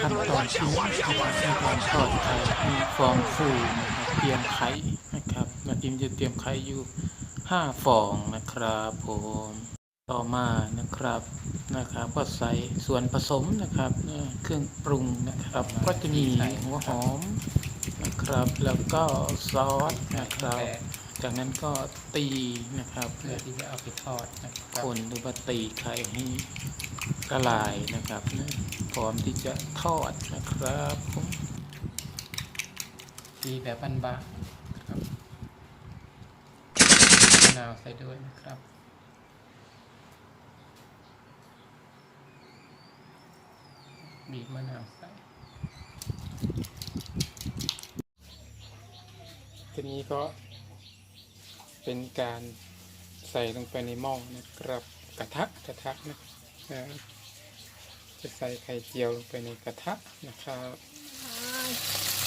ขั้นตอนที่หนึ่งนะครับในการทอดไข่มีฟองฟูนะครับเตรียมไข่นะครับมาจิมจะเตรียมไข่อยู่ห้าฟองนะครับผมต่อมานะครับนะครับ ก็ใส่ส่วนผสมนะครับเอ่อเครื่องปรุงนะครับ ก็จะมีหัวหอมนะครับ แล้วก็ซอสนะครับ จากนั้นก็ตีนะครับเพื่อที่จะเอาไปทอดนะครับคนหรือว่าตีไข่ให้ละลายนะครับนะ พร้อมที่จะทอดนะครับผมทีแบบบานๆครับมะนาวใส่ด้วยนะครับบีบมะนาวใส่ทีนี้ก็เป็นการใส่ลงไปในหม้อนะครับ กระทะกระทะนะนะ จะใส่ไข่เจียวลงไปในกระทะนะครับ